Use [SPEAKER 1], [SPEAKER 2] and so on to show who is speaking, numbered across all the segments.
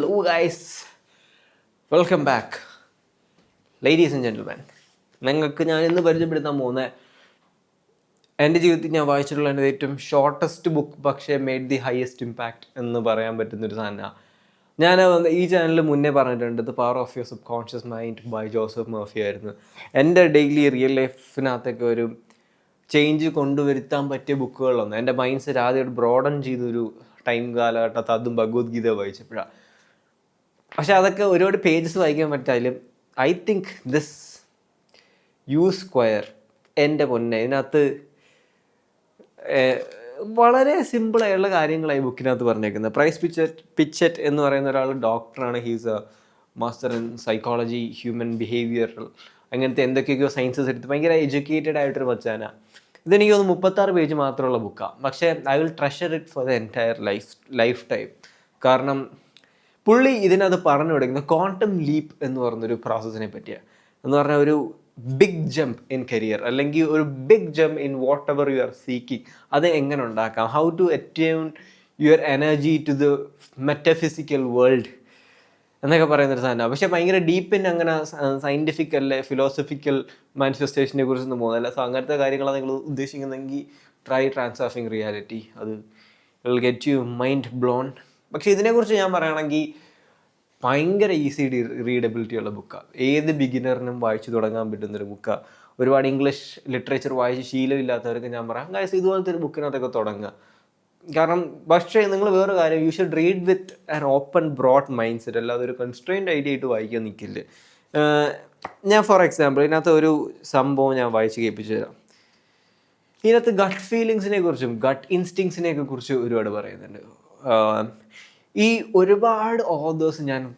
[SPEAKER 1] Hello guys welcome back ladies and gentleman നിങ്ങൾക്ക് ഞാൻ ഇന്ന് പരിചയപ്പെടുത്താൻ പോകുന്ന എന്റെ ജീവിതത്തിൽ ഞാൻ വായിച്ചിട്ടുള്ള എന്റെ ഏറ്റവും ഷോർട്ടസ്റ്റ് ബുക്ക് പക്ഷേ മേഡ് ദി ഹയസ്റ്റ് ഇമ്പാക്റ്റ് എന്ന് പറയാൻ പറ്റുന്നൊരു സാധനമാണ് ഞാൻ ഈ ചാനലിൽ മുന്നേ പറഞ്ഞിട്ടുണ്ട് the power of your subconscious mind by Joseph Murphy ആയിരുന്നു. എന്റെ ഡെയിലി റിയൽ ലൈഫിനകത്തൊക്കെ ഒരു ചേഞ്ച് കൊണ്ടുവരുത്താൻ പറ്റിയ ബുക്കുകളൊന്നും എന്റെ മൈൻഡ് സെറ്റ് ആദ്യം ബ്രോഡൻ ചെയ്തൊരു ടൈം കാലഘട്ടത്ത് അതും ഭഗവത്ഗീത വായിച്ചപ്പോഴാണ് പക്ഷെ അതൊക്കെ ഒരുപാട് പേജസ് വായിക്കാൻ പറ്റാലും I think this you square എന്റെ പൊന്നെ ഇതിനകത്ത് വളരെ സിമ്പിളായുള്ള കാര്യങ്ങളായി ബുക്കിനകത്ത് പറഞ്ഞേക്കുന്നത്. പ്രൈസ് പിച്ചറ്റ് പിച്ചറ്റ് എന്ന് പറയുന്ന ഒരാൾ ഡോക്ടറാണ് he's a master in psychology human behaviour അങ്ങനത്തെ എന്തൊക്കെയൊക്കെയോ സയൻസസ് എടുത്ത് ഭയങ്കര എഡ്യൂക്കേറ്റഡ് ആയിട്ടൊരു മച്ചാനാണ് ഇതെനിക്ക് തോന്നുന്നു മുപ്പത്താറ് പേജ് മാത്രമുള്ള ബുക്കാണ് പക്ഷേ I will treasure it for the entire life life time കാരണം പുള്ളി ഇതിനകത്ത് പറഞ്ഞു തുടങ്ങുന്നത് ക്വാണ്ടം ലീപ്പ് എന്ന് പറഞ്ഞൊരു പ്രോസസ്സിനെ പറ്റിയാണ് എന്ന് പറഞ്ഞാൽ ഒരു ബിഗ് ജംപ് ഇൻ കരിയർ അല്ലെങ്കിൽ ഒരു big jump in whatever you are seeking അത് എങ്ങനെ ഉണ്ടാക്കാം? How to attune your energy to the metaphysical world എന്നൊക്കെ പറയുന്നൊരു സാധനമാണ് പക്ഷെ ഭയങ്കര ഡീപ്പിൻ അങ്ങനെ സയന്റിഫിക് അല്ലെ ഫിലോസഫിക്കൽ മാനിഫെസ്റ്റേഷനെ കുറിച്ചൊന്നും പോകുന്നില്ല. സോ അങ്ങനത്തെ കാര്യങ്ങളാണ് നിങ്ങൾ ഉദ്ദേശിക്കുന്നതെങ്കിൽ ട്രൈ ട്രാൻസാഫിങ് റിയാലിറ്റി അത് will get you mind blown പക്ഷെ ഇതിനെക്കുറിച്ച് ഞാൻ പറയുകയാണെങ്കിൽ ഭയങ്കര ഈസി റീഡബിലിറ്റി ഉള്ള ബുക്കാണ് ഏത് ബിഗിനറിനും വായിച്ചു തുടങ്ങാൻ പറ്റുന്നൊരു ബുക്കാണ് ഒരുപാട് ഇംഗ്ലീഷ് ലിറ്ററേച്ചർ വായിച്ച് ശീലമില്ലാത്തവർക്ക് ഞാൻ പറയാം ഗൈസ് ഇതുപോലത്തെ ഒരു ബുക്കിനകത്തൊക്കെ തുടങ്ങുക. കാരണം പക്ഷേ നിങ്ങൾ വേറെ കാര്യം you should read with an open broad mindset അല്ലാതെ ഒരു കൺസ്ട്രെയിൻഡ് ഐഡിയ ആയിട്ട് വായിക്കാൻ നിൽക്കില്ല. ഞാൻ ഫോർ എക്സാമ്പിൾ ഇതിനകത്ത് ഒരു സംഭവം ഞാൻ വായിച്ച് കേൾപ്പിച്ചു തരാം. ഇതിനകത്ത് ഗട്ട് ഫീലിങ്സിനെ കുറിച്ചും ഗട്ട് ഇൻസ്റ്റിങ്സിനെയൊക്കെ കുറിച്ച് ഒരുപാട് പറയുന്നുണ്ട്. ഈ ഒരുപാട് ഓതേഴ്സ് ഞാൻ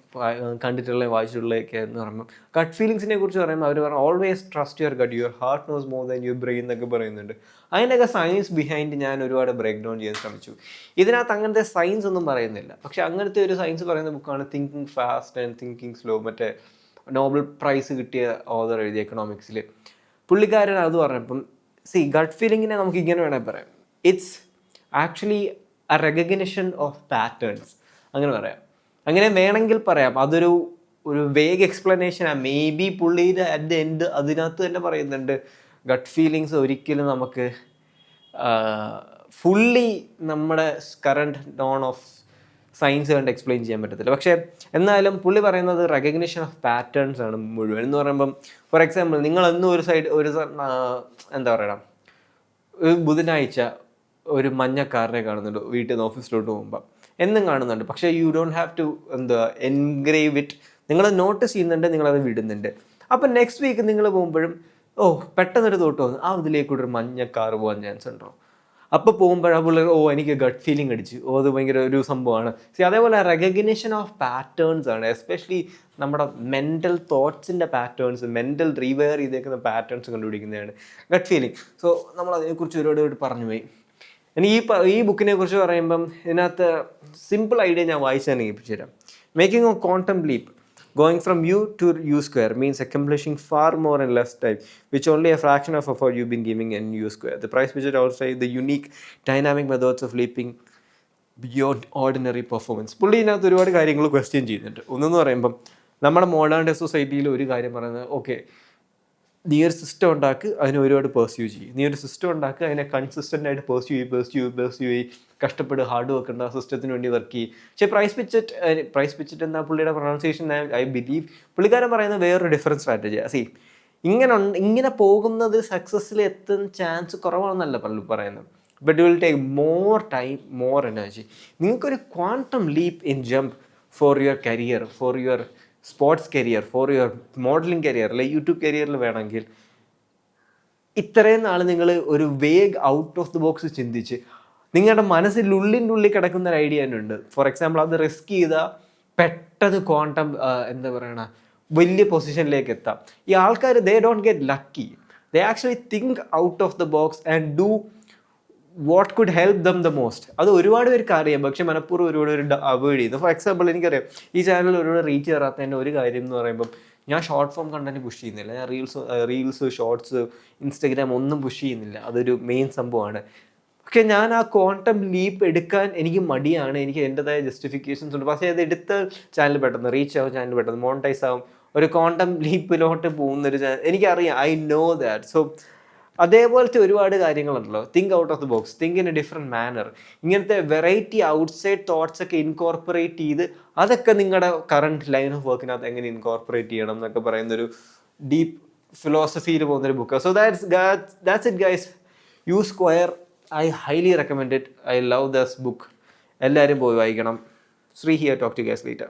[SPEAKER 1] കണ്ടിട്ടുള്ള വായിച്ചിട്ടുള്ളതൊക്കെ എന്ന് പറയുമ്പോൾ ഗട്ട് ഫീലിങ്സിനെ കുറിച്ച് പറയുമ്പോൾ അവർ പറഞ്ഞു always trust your gut your heart knows more than your brain എന്നൊക്കെ പറയുന്നുണ്ട്. അതിനൊക്കെ സയൻസ് ബിഹൈൻഡ് ഞാൻ ഒരുപാട് ബ്രേക്ക് ഡൗൺ ചെയ്യാൻ ശ്രമിച്ചു. ഇതിനകത്ത് അങ്ങനത്തെ സയൻസ് ഒന്നും പറയുന്നില്ല. പക്ഷെ അങ്ങനത്തെ ഒരു സയൻസ് പറയുന്ന ബുക്കാണ് thinking fast and thinking slow മറ്റേ നോബൽ പ്രൈസ് കിട്ടിയ ഓതർ എഴുതിയ എക്കണോമിക്സിൽ പുള്ളിക്കാരൻ അത് പറഞ്ഞപ്പം സി ഗട്ട് ഫീലിങ്ങിനെ നമുക്ക് ഇങ്ങനെ വേണമെങ്കിൽ പറയാം. It's actually a recognition of patterns അങ്ങനെ പറയാം. അങ്ങനെ വേണമെങ്കിൽ പറയാം. അതൊരു ഒരു vague explanation ah. Maybe പുള്ളിയുടെ അറ്റ് ദ എൻഡ് അതിനകത്ത് തന്നെ പറയുന്നുണ്ട്. ഗട്ട് ഫീലിങ്സ് ഒരിക്കലും നമുക്ക് ഫുള്ളി നമ്മുടെ കറണ്ട് നോൺ ഓഫ് സയൻസ് കണ്ട് എക്സ്പ്ലെയിൻ ചെയ്യാൻ പറ്റത്തില്ല. പക്ഷേ എന്നാലും പുള്ളി പറയുന്നത് റെക്കഗ്നിഷൻ ഓഫ് പാറ്റേൺസ് ആണ് മുഴുവൻ. എന്ന് പറയുമ്പം ഫോർ എക്സാമ്പിൾ നിങ്ങളെന്നും ഒരു സൈഡ് ഒരു എന്താ പറയണം? ഒരു ബുധനാഴ്ച ഒരു മഞ്ഞ കാറിനെ കാണുന്നുണ്ട്. വീട്ടിൽ നിന്ന് ഓഫീസിലോട്ട് പോകുമ്പോൾ എന്നും കാണുന്നുണ്ട്. പക്ഷേ യു ഡോണ്ട് ഹാവ് ടു എന്താ എൻഗ്രേവ് ഇറ്റ് നിങ്ങൾ നോട്ടീസ് ചെയ്യുന്നുണ്ട് നിങ്ങളത് വിടുന്നുണ്ട്. അപ്പം നെക്സ്റ്റ് വീക്ക് നിങ്ങൾ പോകുമ്പോഴും ഓ പെട്ടെന്നൊരു തോട്ട് വന്നു. ആ ഇതിലേക്കൂടെ ഒരു മഞ്ഞ കാർ പോകാൻ ചാൻസ് ഉണ്ടോ? അപ്പോൾ പോകുമ്പോൾ ഓ എനിക്ക് ഗട്ട് ഫീലിംഗ് അടിച്ചു. ഓ അത് ഭയങ്കര ഒരു സംഭവമാണ്. സി അതേപോലെ റെക്കഗ്നേഷൻ ഓഫ് പാറ്റേൺസ് ആണ്. എസ്പെഷ്യലി നമ്മുടെ മെന്റൽ തോട്ട്സിന്റെ പാറ്റേൺസ് മെന്റൽ റീവെയർ ചെയ്തേക്കുന്ന പാറ്റേൺസ് കണ്ടുപിടിക്കുന്നതാണ് ഗട്ട് ഫീലിംഗ് സോ നമ്മൾ അതിനെക്കുറിച്ച് ഒരുപാട് പറഞ്ഞു പോയി ഇനി ഈ ഈ ബുക്കിനെ കുറിച്ച് പറയുമ്പം ഇതിനകത്ത് സിമ്പിൾ ഐഡിയ ഞാൻ വായിച്ച് തന്നെ ഏൽപ്പിച്ചു തരാം. Making a quantum leap going from U to U square means accomplishing far more and less time which which only a fraction of U been giving in U square. The price widget also the unique dynamic methods of leaping beyond ordinary performance പുള്ളി ഇതിനകത്ത് ഒരുപാട് കാര്യങ്ങൾ question ചെയ്യുന്നുണ്ട്. ഒന്നെന്ന് പറയുമ്പം നമ്മുടെ modern സൊസൈറ്റിയിൽ ഒരു കാര്യം പറയുന്നത് ഓക്കെ നീ ഒരു സിസ്റ്റം ഉണ്ടാക്കി അതിനെ ഒരുപാട് പെർസ്യൂ ചെയ്യും. നീ ഒരു സിസ്റ്റം ഉണ്ടാക്കി അതിനെ കൺസിസ്റ്റന്റ് ആയിട്ട് പെർസ്യൂ ചെയ്യും പെർസ്യൂ പെർസ്യൂ ചെയ്യും. കഷ്ടപ്പെട്ട് ഹാർഡ് വർക്ക് ഉണ്ട് ആ സിസ്റ്റത്തിന് വേണ്ടി വർക്ക് ചെയ്യും. പക്ഷേ പ്രൈസ് പിച്ചറ്റ് പ്രൈസ് പിച്ചറ്റ് എന്ന പുള്ളിയുടെ പ്രൊണൗൺസിയേഷൻ ഐ ബിലീവ് പുള്ളിക്കാരൻ പറയുന്നത് വേറൊരു ഡിഫറന്റ് സ്ട്രാറ്റജിയാണ് സി ഇങ്ങനെ ഇങ്ങനെ പോകുന്നത് സക്സസ്സിൽ എത്തുന്ന ചാൻസ് കുറവാണെന്നല്ല പള്ളി പറയുന്നത്. But will take more time more energy നിങ്ങൾക്കൊരു quantum leap in jump for your career for your sports career for your modeling career അല്ലെ യൂട്യൂബ് കരിയറിൽ വേണമെങ്കിൽ ഇത്രയും നാൾ നിങ്ങൾ ഒരു vague out of the box ചിന്തിച്ച് നിങ്ങളുടെ മനസ്സിൽ ഉള്ളിന്റെ ഉള്ളിൽ കിടക്കുന്ന ഒരു ഐഡിയ തന്നെ ഉണ്ട്. ഫോർ എക്സാമ്പിൾ അത് റിസ്ക് ചെയ്താൽ പെട്ടെന്ന് ക്വാണ്ടം എന്താ പറയണ വലിയ പൊസിഷനിലേക്ക് എത്താം. ഈ ആൾക്കാർ they don't get lucky they actually think out of the box and do what could help them the most അത് ഒരുപാട് പേർക്ക് അറിയാം. പക്ഷെ മനഃപൂർവം ഒരുപാട് പേര് അവോയ്ഡ് ചെയ്യുന്നു ഫോർ എക്സാമ്പിൾ എനിക്കറിയാം. ഈ ചാനൽ ഒരുപാട് റീച്ച് കയറാത്തതിന്റെ ഒരു കാര്യം എന്ന് പറയുമ്പം ഞാൻ ഷോർട്ട് ഫോം കണ്ടന്റ് പുഷ് ചെയ്യുന്നില്ല. ഞാൻ റീൽസ് റീൽസ് ഷോർട്സ് ഇൻസ്റ്റഗ്രാം ഒന്നും പുഷ് ചെയ്യുന്നില്ല. അതൊരു മെയിൻ സംഭവമാണ്. പക്ഷെ ഞാൻ ആ ക്വാണ്ടം ലീപ്പ് എടുക്കാൻ എനിക്ക് മടിയാണ്. എനിക്ക് എന്റെതായ ജസ്റ്റിഫിക്കേഷൻസ് ഉണ്ട്. പക്ഷേ അത് എടുത്ത ചാനൽ പെട്ടെന്ന് റീച്ച് ആവും ചാനൽ പെട്ടെന്ന് മോണിറ്റൈസ് ആവും. ഒരു ക്വാണ്ടം ലീപ്പിലോട്ട് പോകുന്നൊരു ചാനൽ എനിക്കറിയാം. ഐ നോ ദാറ്റ് സോ അതേപോലത്തെ ഒരുപാട് കാര്യങ്ങളുണ്ടല്ലോ. Think out of the box think in a different manner ഇങ്ങനത്തെ വെറൈറ്റി ഔട്ട്സൈഡ് തോട്ട്സ് ഒക്കെ ഇൻകോർപ്പറേറ്റ് ചെയ്ത് അതൊക്കെ നിങ്ങളുടെ കറണ്ട് ലൈൻ ഓഫ് വർക്കിനകത്ത് എങ്ങനെ ഇൻകോർപ്പറേറ്റ് ചെയ്യണം എന്നൊക്കെ പറയുന്നൊരു ഡീപ്പ് ഫിലോസഫിയിൽ പോകുന്നൊരു book so that's that's it guys U square I highly recommend it I love this book എല്ലാവരും പോയി വായിക്കണം. Shri here talk to guys later